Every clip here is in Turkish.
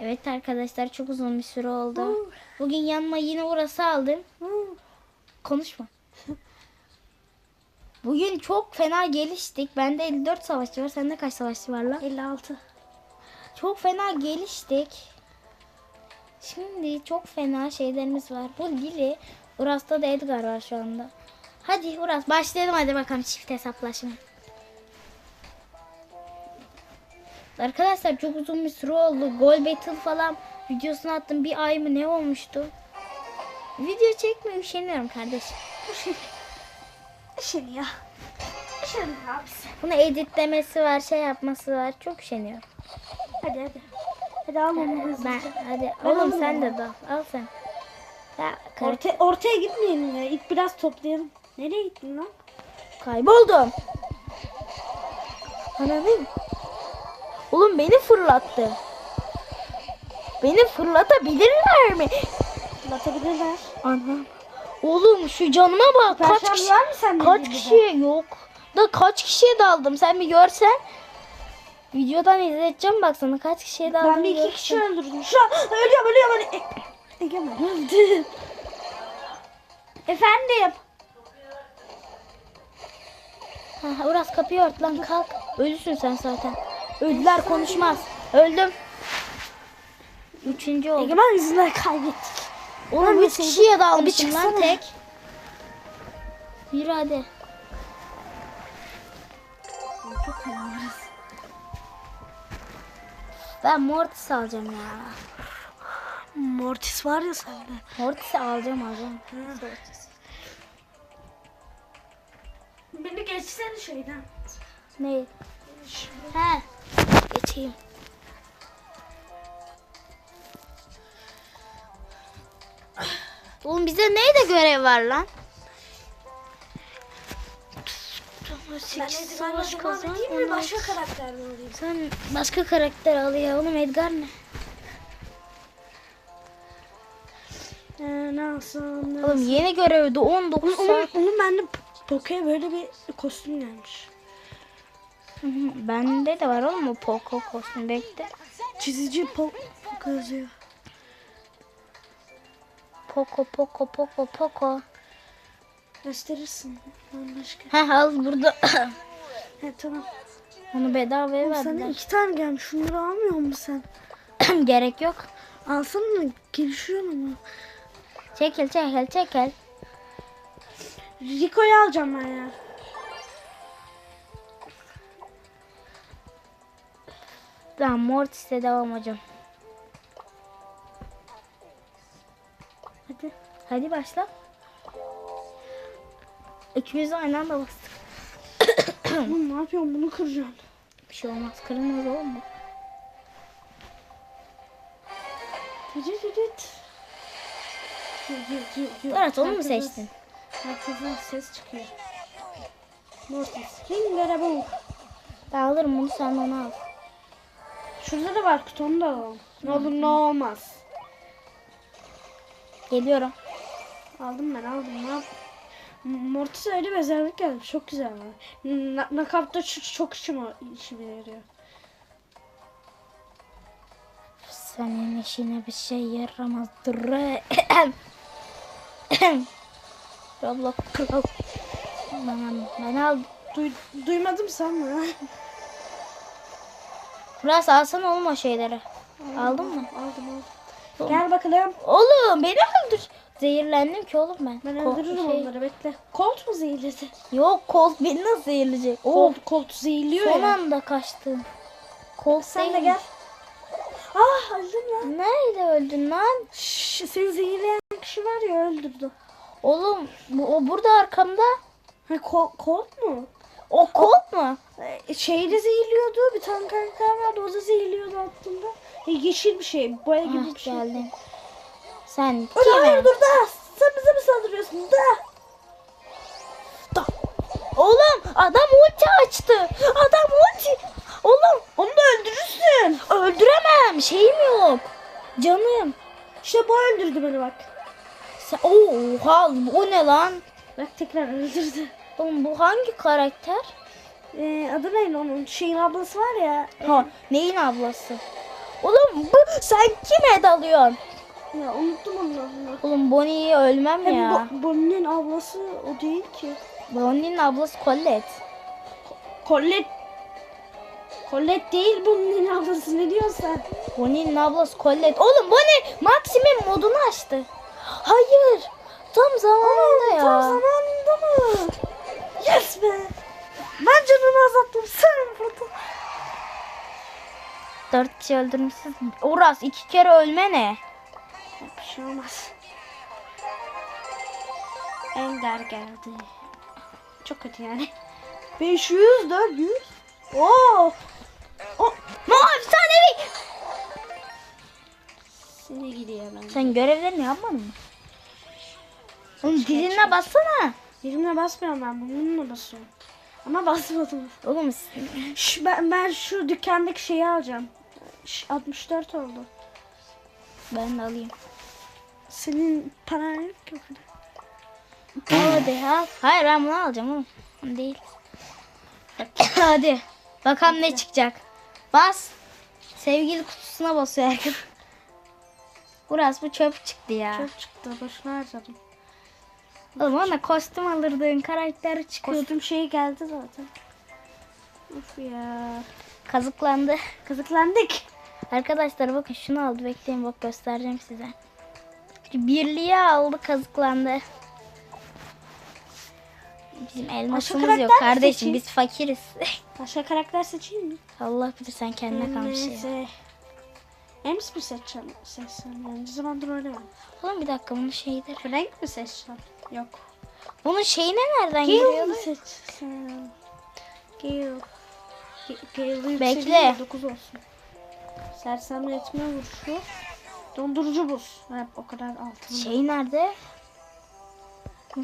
Evet arkadaşlar çok uzun bir süre oldu. Bugün yanıma yine Uras'ı aldım. Konuşma. Bugün çok fena geliştik. Bende 54 savaşçı var. Sende kaç savaşçı var lan? 56. Çok fena geliştik. Şimdi çok fena şeylerimiz var. Bu Lili. Uras'ta da Edgar var şu anda. Hadi Uras başlayalım hadi bakalım çift hesaplaşma. Arkadaşlar çok uzun bir süre oldu. Gol Battle falan videosunu attım. Bir ay mı ne olmuştu? Video çekmeye üşeniyorum kardeşim. Ya. Işın abisi. Bunu editlemesi var, şey yapması var. Çok üşeniyorum. Hadi hadi. Hadi al onu hızlıca. Ben hadi Ben oğlum alayım sen de dal. Al sen. Ya kar- Orta, ortaya gitmeyelim ya. İlk biraz toplayalım. Nereye gittin lan? kayboldum. Ananın. Oğlum beni fırlattı. Beni fırlatabilirler mi? Fırlatabilirler. Anam. Oğlum şu canıma bak. Kaç Perşembe kişi? var mı sende? Kaç kişiye yok. Da kaç kişiye daldım sen bir görsen. Videodan izleteceğim bak sana kaç kişiye daldım. Ben bir iki görsen. kişi öldürdüm. Şu an ölüyorum ölüyorum. E Egemen öldü. Efendim. Ha, Uras kapıyı ört lan kalk. Ölüsün sen zaten. Öldüler konuşmaz. Öldüm. Üçüncü oldu. Egemen yüzünden kaybettik. Oğlum bir üç şey- kişiye Bir dalmışım lan tek. Yürü hadi. Çok. Ben Mortis alacağım ya. Mortis var ya sende. Mortis'i alacağım alacağım. Beni geçsene şeyden. Ne? He. Geçeyim. Oğlum bize neyde görev var lan? Ben Sekiz savaş kazan. Başka karakter mi alayım? Sen başka karakter al ya. Oğlum Edgar ne? Ee, ne alsam ne Oğlum yeni görevde 19 Onun, saat. onun bende Poke'ye böyle bir kostüm gelmiş. Bende de var oğlum o Poco kostüm bekle. Çizici po Poke yazıyor. Poco Poco Poco Poco. Gösterirsin. Başka. Heh al burada. He tamam. Onu bedavaya Sana verdiler. iki tane gelmiş. Şunları almıyor musun sen? Gerek yok. Alsana mı? Gelişiyor ama. Çekil çekil çekil. Rico'yu alacağım ben ya. Tamam Mortis'e devam hocam. Hadi. Hadi başla. İkimiz de aynı anda bastık. Oğlum ne yapıyorsun? Bunu kıracaksın. Bir şey olmaz. Kırılmaz oğlum bu. Tüdüt tüdüt. Evet onu mu seçtin? Herkesin ses çıkıyor. Mortis. Ringara bu. Ben alırım bunu sen onu al. Şurada da var kutu onu da alalım. Ne olur ne olmaz. Geliyorum. Aldım ben aldım. Ne yap? Mortis'e öyle bir özellik gelmiş. Çok güzel var. Na- Nakapta çok, çok işime, işime yarıyor. Senin işine bir şey yaramaz. Roblox Pro. Ben, ben aldım. Duy, duymadım sanma. Biraz alsana oğlum o şeyleri. Aldın mı? Aldım aldım. Gel bakalım. Oğlum beni öldür. Zehirlendim ki oğlum ben. Ben Ko- öldürürüm şey- onları bekle. Colt mu zehirledi? Yok Colt beni nasıl zehirleyecek? Oo, Colt, Colt zehirliyor son ya. anda kaçtım. Colt Sen de gel. Ah öldüm lan. Nerede öldün lan? Şşş, seni zehirleyen kişi var ya öldürdü. Oğlum bu, o burada arkamda. Ha Colt, Colt mu? O mu? Ee, şeyde zehirliyordu. Bir tane karakter vardı. O da zehirliyordu aklımda. E, yeşil bir şey. Boya gibi Ah bir şey. geldin. Sen O da hayır dur da. Sen bize mi saldırıyorsun? Da. Da. Oğlum adam ulti açtı. Adam ulti. Oğlum Onu da öldürürsün. öldüremem. Şeyim yok. Canım. İşte bu öldürdü beni bak. Sen, oha o ne lan? Bak tekrar öldürdü. Oğlum bu hangi karakter? Ee, adı neydi onun? Şeyin ablası var ya. Ha neyin ablası? Oğlum bu sen kime dalıyorsun? Ya unuttum onun adını. Oğlum Bonnie'yi ölmem Hem ya. Bo- Bonnie'nin ablası o değil ki. Bonnie'nin ablası Colette. Colette. Colette değil Bonnie'nin ablası ne diyorsun sen? Bonnie'nin ablası Colette. Oğlum Bonnie Maxim'in modunu açtı. Hayır. Tam zamanında ya. Tam zamanında mı? Yes be. Ben canını azalttım sen burada. Dört kişi öldürmüşsün. Uras iki kere ölme ne? Bir şey olmaz. Ender geldi. Çok kötü yani. 500, 400. Oo. O Mavi efsanevi. seni gidiyor ben. Sen görevlerini yapmadın mı? Oğlum diline bassana. Yerimle basmıyorum ben bununla basıyorum. Ama basmadım. Oğlum Şş, ben, ben şu dükkandaki şeyi alacağım. Şş, 64 oldu. ben de alayım. Senin paran yok ki. Hadi al. Hayır ben bunu alacağım oğlum. Onu Değil. Hadi. Bakalım ne çıkacak. Bas. Sevgili kutusuna basıyor herkes. Burası bu çöp çıktı ya. Çok çıktı. Boşuna harcadım. Oğlum ona kostüm alırdığın karakter çıkıyor. Kostüm şeyi geldi zaten. Of ya. Kazıklandı. Kazıklandık. Arkadaşlar bakın şunu aldı. Bekleyin bak göstereceğim size. Birliğe aldı kazıklandı. Bizim elmasımız yok kardeşim. seçeyim? Biz fakiriz. Başka karakter seçeyim mi? Allah bilir sen kendine kalmış ya. Ems mi seçeceğim? Seçsem yani. Ne zamandır oynamam. Oğlum bir dakika bunun şeyidir. Frank mi seçeceğim? Yok. Bunun şeyine nereden mi seçsem? Gale. Gale'ı Bekle. yükseleyim de 9 olsun. Sersemletme vuruşu. Dondurucu buz. Hep o kadar altın. Şey nerede?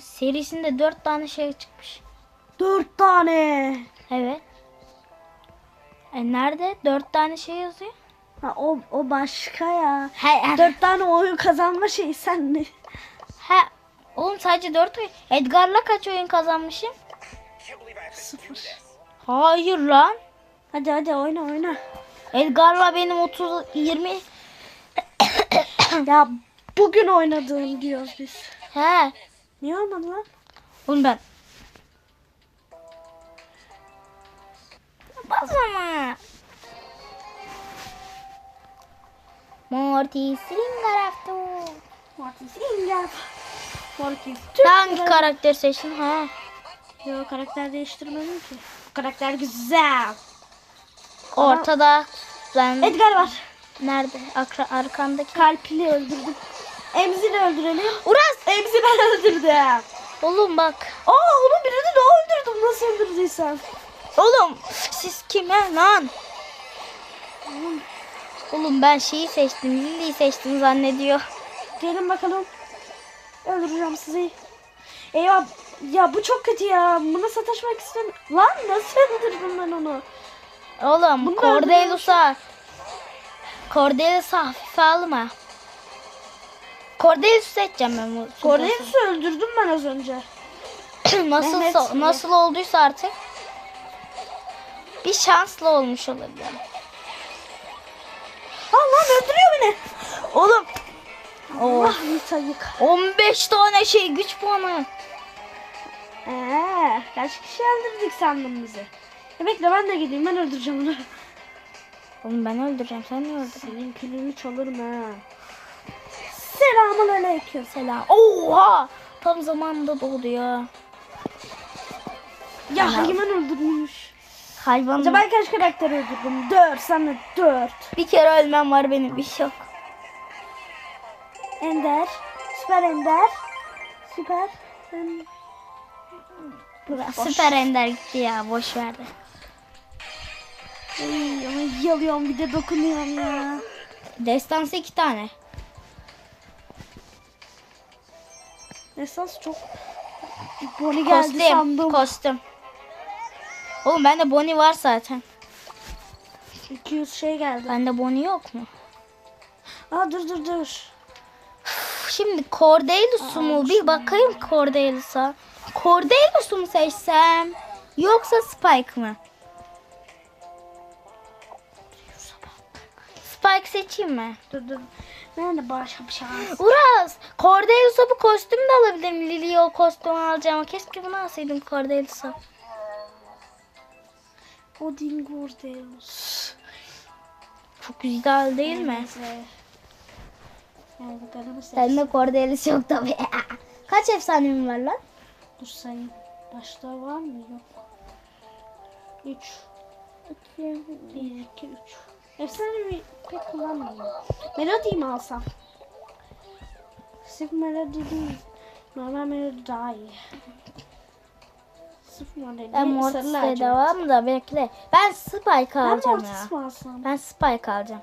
Serisinde dört tane şey çıkmış. 4 tane. Evet. E nerede? Dört tane şey yazıyor. Ha, o, o başka ya. He, 4 tane oyun kazanma şeyi sen ne? he. Oğlum sadece dört oyun. Edgar'la kaç oyun kazanmışım? Sıfır. Hayır lan. Hadi hadi oyna oyna. Edgar'la benim 30 20 ya bugün oynadığım diyoruz biz. he. Niye olmadı lan? Oğlum ben Basma. Mortis Ringarafto. Mortis Inga. Mortis. Hangi karakter seçtin ha? Yok karakter değiştirmedim ki. Karakter güzel. Ortada ben Edgar var. nerede? Akra, arkandaki. Kalpli öldürdüm. Emzi de öldürelim. Uras! Emzi ben öldürdüm. Oğlum bak. Aa onun birini de öldürdüm. Nasıl öldürdüysem. Oğlum siz kime lan? Oğlum ben şeyi seçtim. Lili'yi seçtim zannediyor. Gelin bakalım. Öldüreceğim sizi. Eyvah. Ya bu çok kötü ya. Buna sataşmak istemiyorum. Lan nasıl öldürdüm ben onu? Oğlum Bunu da Cordelius'a Cordelius'a hafife alma. Cordelius'u seçeceğim ben bu. Cornelius'u öldürdüm ben az önce. nasıl nasıl olduysa artık bir şanslı olmuş olabilir. Aa lan öldürüyor beni. Oğlum Allah Nita yık. 15 tane şey güç puanı. Eee kaç kişi öldürdük sandın bizi? Ya bekle ben de gideyim ben öldüreceğim onu. Oğlum ben öldüreceğim sen niye öldürüyorsun? Senin kilini çalırım ha. Selamun aleyküm. Selam. Oha! Tam zamanında doğdu ya. Ya Selam. Hayman öldürmüş. Hayvan. Acaba kaç karakter öldürdüm? Dört sana dört. Bir kere ölmem var benim bir şey. Ender. Süper Ender. Süper. Ben... Boş. Süper Ender gitti ya boş verdi. Ay, ama yalıyorum bir de dokunuyorum ya. Destansı iki tane. Esas çok... Bonnie geldi Kostüm. sandım. Kostüm. Oğlum bende Bonnie var zaten. 200 şey geldi. Bende Bonnie yok mu? Aa dur dur dur. Şimdi Cordelius'u mu? Bir bakayım Cordelius'a. Cordelius'u mu seçsem? Yoksa Spike mı? Spike seçeyim mi? Dur dur. Ben de başka bir şans. Uras, Cordelius'a bu kostüm de alabilirim. Lily o kostümü alacağım. Keşke bunu alsaydım Cordelius'a. Odin Gordeus. Çok güzel değil mi? Neyse. Bakalım Sende Cordelius yok tabii. Kaç efsanem var lan? Dur sayayım. Başta var mı? Yok. 3. 1, 2, 3. Efsane bir pek kullanmıyorum. Melodiyi mi alsam? Sırf melodi değil. Normal melodi daha iyi. Sırf melodi. Ben Mortis'le devam da bekle. Ben Spike Ben alacağım ya. Mi alsam? Ben Spike alacağım.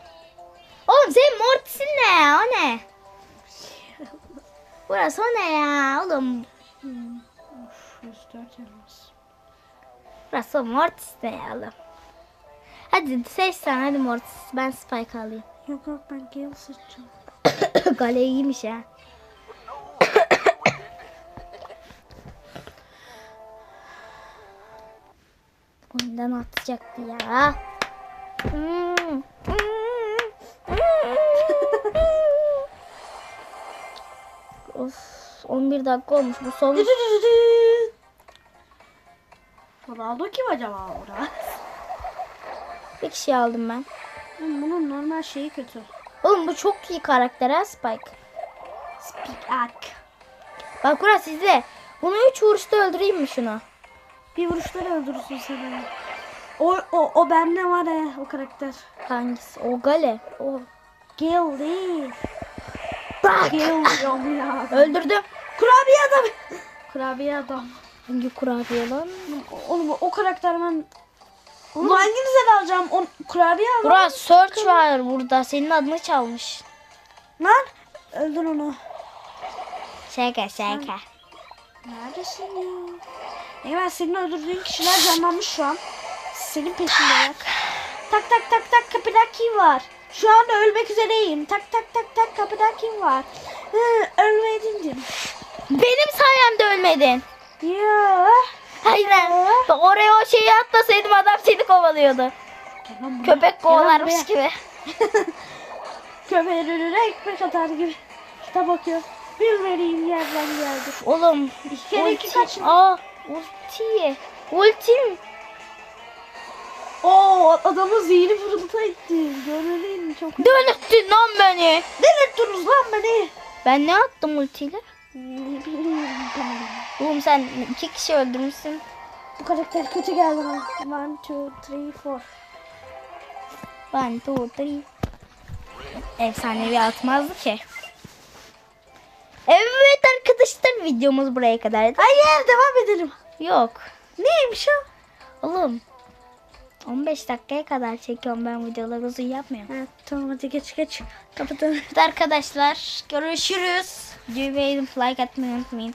Oğlum senin Mortis'in ne? O ne? Burası o ne ya? Oğlum Hmm. Of, 104 elmas. burası o Mortis ne ya oğlum? Hadi seç sen hadi Mortis. Ben Spike alayım. Yok yok ben Gale seçeceğim. Gale iyiymiş ha. Bundan atacaktı ya. Hmm. Of 11 dakika olmuş bu son. Ronaldo kim acaba orada? Bir kişi aldım ben. Oğlum Bunun normal şeyi kötü. Oğlum bu çok iyi karakter ha Spike. Speak Ak. Bak burası sizde. Bunu 3 vuruşta öldüreyim mi şunu? Bir vuruşta da öldürürsün sen onu. O, o, o bende var ya o karakter. Hangisi? O Gale. O. Gale değil. Gale diyorum ya. Öldürdüm. Kurabiye adam. Kurabiye adam. Hangi kurabiye lan? Oğlum o karakter ben... Onu hanginize alacağım? O kurabiye adam. Burak search var burada. Senin adını çalmış. Lan. Öldür onu. Şaka şaka. Neredesin ya? Eyvah senin öldürdüğün kişiler canlanmış şu an. Senin peşindeler. Tak tak tak tak kapıda kim var? Şu anda ölmek üzereyim. Tak tak tak tak kapıda kim var? Hı, ölmedin. Benim sayemde ölmedin. Ya. Aynen. Bak oraya o şeyi atlasaydım adam seni kovalıyordu. Köpek kovalarmış gibi. Köpeğin önüne ekmek atar gibi. Kitap bakıyor. Bir vereyim yerden geldi. Oğlum. İki kere iki kaç mı? Aa ulti. Ultim. Oo adamı zihni fırılta ettim. Görmeliyim çok? Delirttin lan beni. Delirttiniz lan beni. Ben ne attım ultiyle? Oğlum sen iki kişi öldürmüşsün. Bu karakter kötü geldi bana. One, two, three, four. One, two, three. Efsanevi atmazdı ki. Evet arkadaşlar videomuz buraya kadar. Hayır devam edelim. Yok. Neymiş o? Oğlum. 15 dakikaya kadar çekiyorum ben videoları uzun yapmıyorum. Evet tamam hadi geç geç. Kapatalım. Evet arkadaşlar görüşürüz. Videoyu beğenip like atmayı unutmayın.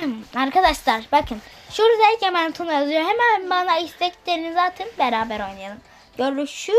arkadaşlar bakın. Şuradaki hemen Tuna yazıyor. Hemen bana isteklerinizi atın beraber oynayalım. Görüşürüz.